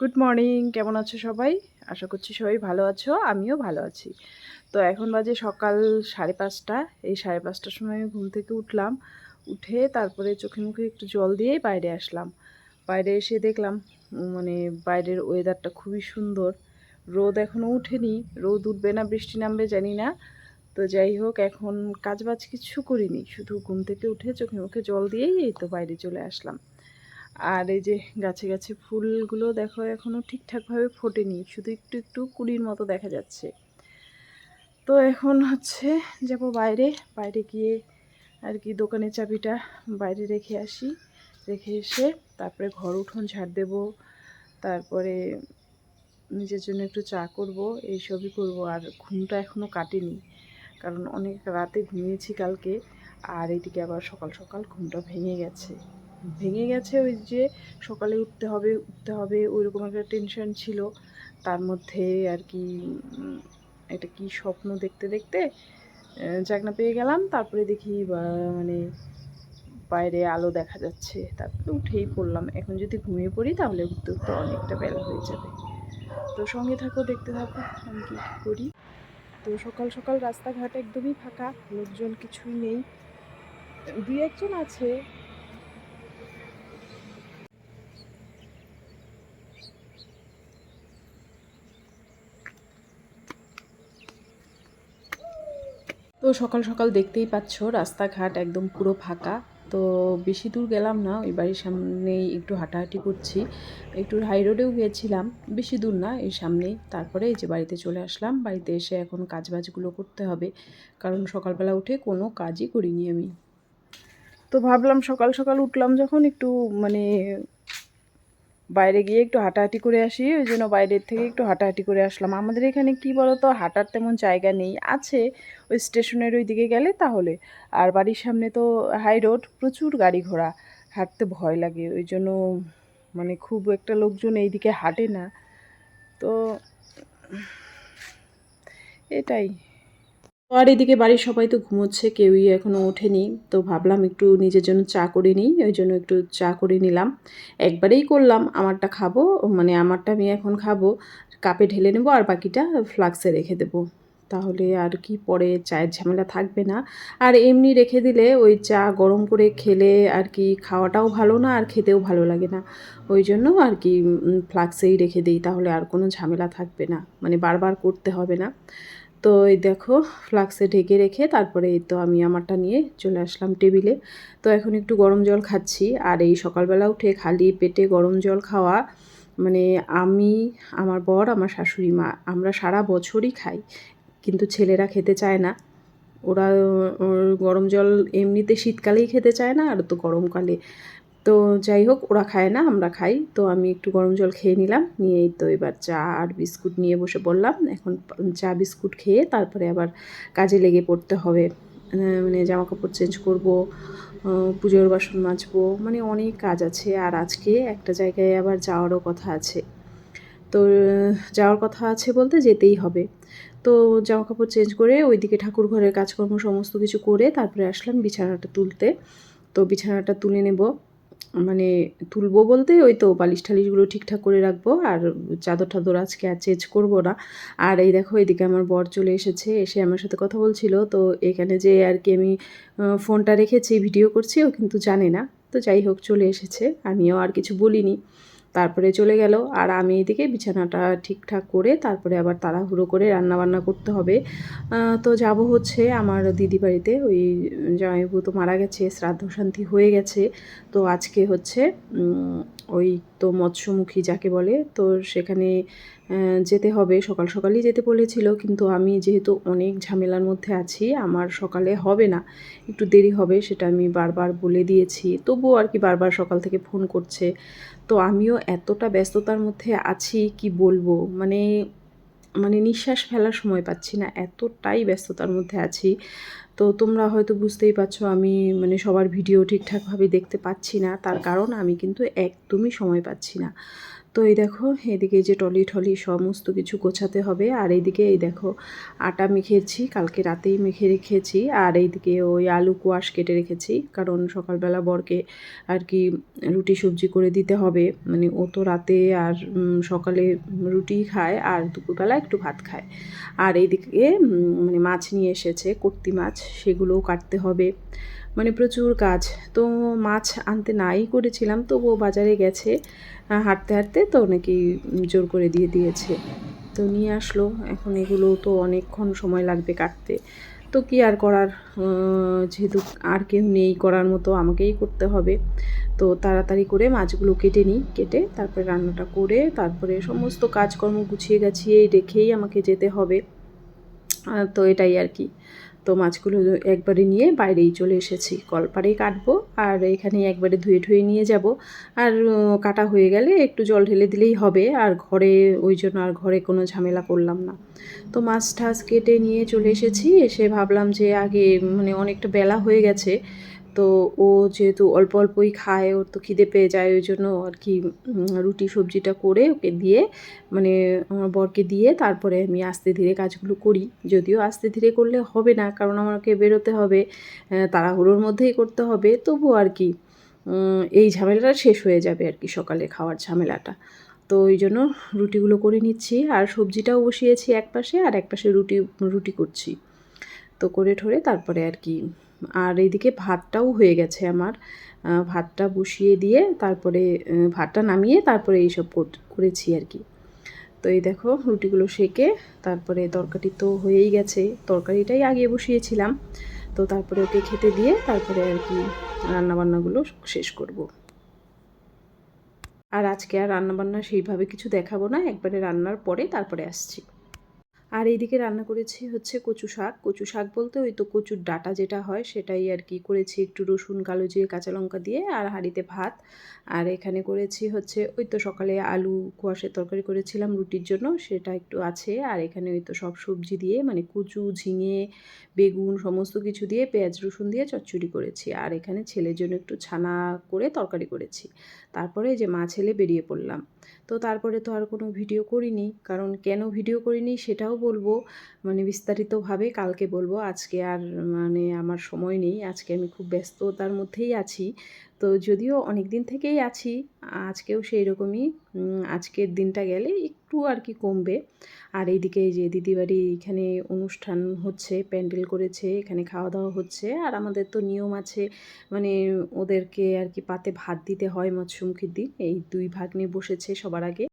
Good morning কেমন আছো সবাই? আশা করছি সবাই ভালো আছো, আমিও ভালো আছি। তো এখন বাজে সকাল সাড়ে পাঁচটা, এই সাড়ে পাঁচটার সময় আমি ঘুম থেকে উঠলাম, উঠে তারপরে চোখে মুখে একটু জল দিয়েই বাইরে আসলাম। বাইরে এসে দেখলাম মানে বাইরের ওয়েদারটা খুবই সুন্দর। রোদ এখনও উঠেনি, রোদ উঠবে না, বৃষ্টি নামবে, জানি না। তো যাই হোক, এখন কাজ বাজ কিছু করিনি, শুধু ঘুম থেকে উঠে চোখে মুখে জল দিয়েই এই তো বাইরে চলে আসলাম। আর এই যে গাছে গাছে ফুলগুলো দেখো এখনও ঠিকঠাকভাবে ফোটেনি, শুধু একটু একটু কুড়ির মতো দেখা যাচ্ছে। তো এখন হচ্ছে যাব বাইরে বাইরে গিয়ে আর কি দোকানের চাবিটা বাইরে রেখে আসি, রেখে এসে তারপরে ঘর উঠোন ঝাড় দেব, তারপরে নিজের জন্য একটু চা করব এইসবই করব। আর ঘুমটা এখনও কাটেনি, কারণ অনেক রাতে ঘুমিয়েছি কালকে, আর এদিকে আবার সকাল সকাল ঘুমটা ভেঙে গেছে। ভেঙে গেছে ওই যে সকালে উঠতে হবে উঠতে হবে, ওইরকম একটা টেনশন ছিল। তার মধ্যে আর কি একটা কি স্বপ্ন দেখতে দেখতে জাগনা পেয়ে গেলাম। তারপরে দেখি মানে বাইরে আলো দেখা যাচ্ছে। তারপরে উঠেই পড়লাম। এখন যদি ঘুমিয়ে পড়ি, তাহলে উঠতে উঠতে অনেকটা বেলা হয়ে যাবে। তো সঙ্গে থাকো, দেখতে থাকো, আমি কী কী করি? তো সকাল সকাল রাস্তাঘাট একদমই ফাঁকা, লোকজন কিছুই নেই। দুই একজন আছে তো সকাল সকাল দেখতেই পাচ্ছ, রাস্তাঘাট একদম পুরো ফাঁকা। তো বেশি দূর গেলাম না, ওই বাড়ির সামনেই একটু হাঁটাহাঁটি করছি। একটু হাই রোডেও গিয়েছিলাম, বেশি দূর না, এই সামনেই। তারপরে এই যে বাড়িতে চলে আসলাম, বাড়িতে এসে এখন কাজবাজগুলো করতে হবে। কারণ সকালবেলা উঠে কোনো কাজই করিনি আমি। তো ভাবলাম সকাল সকাল উঠলাম যখন একটু মানে বাইরে গিয়ে একটু হাঁটাহাঁটি করে আসি, ওই জন্য বাইরের থেকে একটু হাঁটাহাঁটি করে আসলাম। আমাদের এখানে কি বলতো, হাঁটার তেমন জায়গা নেই। আছে, ওই স্টেশনের ওই দিকে গেলে তাহলে। আর বাড়ির সামনে তো হাই রোড, প্রচুর গাড়ি ঘোড়া। হাঁটতে ভয় লাগে, ওই জন্য মানে খুব একটা লোকজন এই দিকে হাঁটে না। তো, এটাই। তো আর এদিকে বাড়ির সবাই তো ঘুমোচ্ছে, কেউই এখনও ওঠেনি। তো ভাবলাম একটু নিজের জন্য চা করে নিই, ওই জন্য একটু চা করে নিলাম। একবারেই করলাম, আমারটা খাব মানে আমারটা আমি এখন খাব, কাপে ঢেলে নেব আর বাকিটা ফ্লাক্সে রেখে দেবো। তাহলে আর কি পরে চায়ের ঝামেলা থাকবে না। আর এমনি রেখে দিলে ওই চা গরম করে খেলে আর কি খাওয়াটাও ভালো না, আর খেতেও ভালো লাগে না। ওই জন্য আর কি ফ্লাক্সেই রেখে দিই, তাহলে আর কোনো ঝামেলা থাকবে না। মানে বারবার করতে হবে না। তো এই দেখো, ফ্লাক্সে ঢেকে রেখে তারপরে এই তো আমি আমারটা নিয়ে চলে আসলাম টেবিলে। তো এখন একটু গরম জল খাচ্ছি। আর এই সকালবেলা উঠে খালি পেটে গরম জল খাওয়া মানে আমি, আমার বর, আমার শাশুড়ি মা, আমরা সারা বছরই খাই, কিন্তু ছেলেরা খেতে চায় না। ওরা গরম জল এমনিতে শীতকালেই খেতে চায় না, আর তো গরমকালে তো যাই হোক, ওরা খায় না, আমরা খাই। তো আমি একটু গরম জল খেয়ে নিলাম, নিয়ে এই তো এবার চা আর বিস্কুট নিয়ে বসে পড়লাম। এখন চা, বিস্কুট খেয়ে তারপরে আবার কাজে লেগে পড়তে হবে। মানে জামা কাপড় চেঞ্জ করব পুজোর বাসন মাজবো মানে অনেক কাজ আছে। আর আজকে একটা জায়গায় আবার যাওয়ারও কথা আছে। তো, যাওয়ার কথা আছে বলতে যেতেই হবে। তো জামা কাপড় চেঞ্জ করে ওইদিকে ঠাকুর ঘরের কাজকর্ম সমস্ত কিছু করে তারপরে আসলাম বিছানাটা তুলতে। তো বিছানাটা তুলে নেব। মানে তুলবো বলতে ওই তো বালিশ টালিশগুলো ঠিকঠাক করে রাখব আর চাদর টাদর আজকে আর চেঞ্জ করব না। আর এই দেখো, এদিকে আমার বর চলে এসেছে, এসে আমার সাথে কথা বলছিল। তো এখানে যে আর কি আমি ফোনটা রেখেছি, ভিডিও করছি, ও কিন্তু জানে না। তো যাই হোক, চলে এসেছে। আমিও আর কিছু বলিনি। তারপরে চলে গেল। আর আমি এদিকে বিছানাটা ঠিকঠাক করে তারপরে আবার তাড়াহুড়ো করে রান্না বান্না করতে হবে। তো যাব হচ্ছে আমার দিদি বাড়িতে। ওই জামাইবু তো মারা গেছে, শ্রাদ্ধ শান্তি হয়ে গেছে। তো আজকে হচ্ছে ওই তো মৎস্যমুখী যাকে বলে, তো সেখানে যেতে হবে, সকাল সকালই যেতে বলেছিল। কিন্তু আমি যেহেতু অনেক ঝামেলার মধ্যে আছি, আমার সকালে হবে না। একটু দেরি হবে সেটা আমি বারবার বলে দিয়েছি। তবুও আর কি বারবার সকাল থেকে ফোন করছে। তো আমিও এতটা ব্যস্ততার মধ্যে আছি, কি বলব? মানে মানে নিঃশ্বাস ফেলার সময় পাচ্ছি না, এতটাই ব্যস্ততার মধ্যে আছি। তো তোমরা হয়তো বুঝতেই পারছ, আমি মানে সবার ভিডিও ঠিকঠাকভাবে দেখতে পাচ্ছি না। তার কারণ আমি কিন্তু একদমই সময় পাচ্ছি না। তো এই দেখো, এদিকে যে টলি টলি সমস্ত কিছু গোছাতে হবে। আর এইদিকে এই দেখো, আটা মেখেছি, কালকে রাতেই মেখে রেখেছি। আর এইদিকে ওই আলু কোয়াশ কেটে রেখেছি, কারণ সকালবেলা বরকে আর কি রুটি সবজি করে দিতে হবে। মানে ও তো রাতে আর সকালে রুটি খায় আর দুপুরবেলা একটু ভাত খায়। আর এইদিকে মানে মাছ নিয়ে এসেছে কর্তি মাছ, সেগুলোও কাটতে হবে। মানে প্রচুর কাজ। তো মাছ আনতে নাই করেছিলাম, তবুও বাজারে গেছে। হাঁটতে হাঁটতে তো নাকি জোর করে দিয়ে দিয়েছে। তো নিয়ে আসলো। এখন এগুলো তো অনেকক্ষণ সময় লাগবে কাটতে। তো কি আর করার? যেহেতু আর কেউ নেই করার মতো আমাকেই করতে হবে। তো তাড়াতাড়ি করে মাছগুলো কেটে নিই, কেটে তারপরে রান্নাটা করে তারপরে সমস্ত কাজকর্ম গুছিয়ে গাছিয়ে রেখেই আমাকে যেতে হবে। তো এটাই আর কি। তো মাছগুলো একবারে নিয়ে বাইরেই চলে এসেছি। কলপারেই কাটবো আর এখানে একবারে ধুয়ে ধুয়ে নিয়ে যাব। আর কাটা হয়ে গেলে একটু জল ঢেলে দিলেই হবে। আর ঘরে, ওই জন্য আর ঘরে কোনো ঝামেলা করলাম না। তো মাছ টাছ কেটে নিয়ে চলে এসেছি। এসে ভাবলাম যে আগে মানে অনেকটা বেলা হয়ে গেছে। তো ও যেহেতু অল্প অল্পই খায়, ওর তো খিদে পেয়ে যায়, ওই জন্য আর কি রুটি সবজিটা করে ওকে দিয়ে মানে আমার বরকে দিয়ে তারপরে আমি আস্তে ধীরে কাজগুলো করি। যদিও আস্তে ধীরে করলে হবে না, কারণ আমাকে বেরোতে হবে তাড়াহুড়োর মধ্যেই করতে হবে তবু আর কি এই ঝামেলাটা শেষ হয়ে যাবে আর কি সকালে খাওয়ার ঝামেলাটা। তো ওই জন্য রুটিগুলো করে নিচ্ছি, আর সবজিটাও বসিয়েছি এক পাশে আর এক পাশে রুটি রুটি করছি। তো করে ঠরে তারপরে আর কি আর এইদিকে ভাতটাও হয়ে গেছে আমার। ভাতটা বসিয়ে দিয়ে তারপরে ভাতটা নামিয়ে তারপরে এইসব কর- করেছি আর কি। তো এই দেখো, রুটিগুলো সেকে তারপরে তরকারি তো হয়েই গেছে। তরকারিটাই আগে বসিয়েছিলাম। তো তারপরে ওকে খেতে দিয়ে তারপরে আর কি রান্নাবান্নাগুলো শেষ করব। আর আজকে আর রান্নাবান্না সেইভাবে কিছু দেখাবো না। একবারে রান্নার পরে তারপরে আসছি। আর এইদিকে রান্না করেছি হচ্ছে কচু শাক। কচু শাক বলতে ওই তো কচুর ডাটা যেটা হয় সেটাই আর কি করেছি একটু রসুন, কালো জিরে, কাঁচা লঙ্কা দিয়ে আর হাঁড়িতে ভাত। আর এখানে করেছি হচ্ছে ওই তো সকালে আলু কোয়াশের তরকারি করেছিলাম রুটির জন্য, সেটা একটু আছে। আর এখানে ওই তো সব সবজি দিয়ে মানে কচু, ঝিঙে, বেগুন সমস্ত কিছু দিয়ে পেঁয়াজ, রসুন দিয়ে চচ্চড়ি করেছি। আর এখানে ছেলের জন্য একটু ছানা করে তরকারি করেছি। তারপরে যে মা ছেলে বেরিয়ে পড়লাম। তো তারপরে তো আর কোনো ভিডিও করিনি, কারণ কেন ভিডিও করিনি সেটাও বলব মানে বিস্তারিতভাবে কালকে বলব। আজকে আর মানে আমার সময় নেই, আজকে আমি খুব ব্যস্ততার মধ্যেই আছি। তো যদিও অনেক দিন থেকেই আছি, আজকেও সেই রকমই আজকের দিনটা গেলে একটু আর কি কমবে। আর এইদিকে এই যে দিদিবাড়ি এখানে অনুষ্ঠান হচ্ছে, প্যান্ডেল করেছে, এখানে খাওয়া দাওয়া হচ্ছে, আর আমাদের তো নিয়ম আছে মানে ওদেরকে আর কি পাতে ভাত দিতে হয় মৎস্যমুখীর দিন, এই দুই ভাগ্নে বসেছে সবার আগে।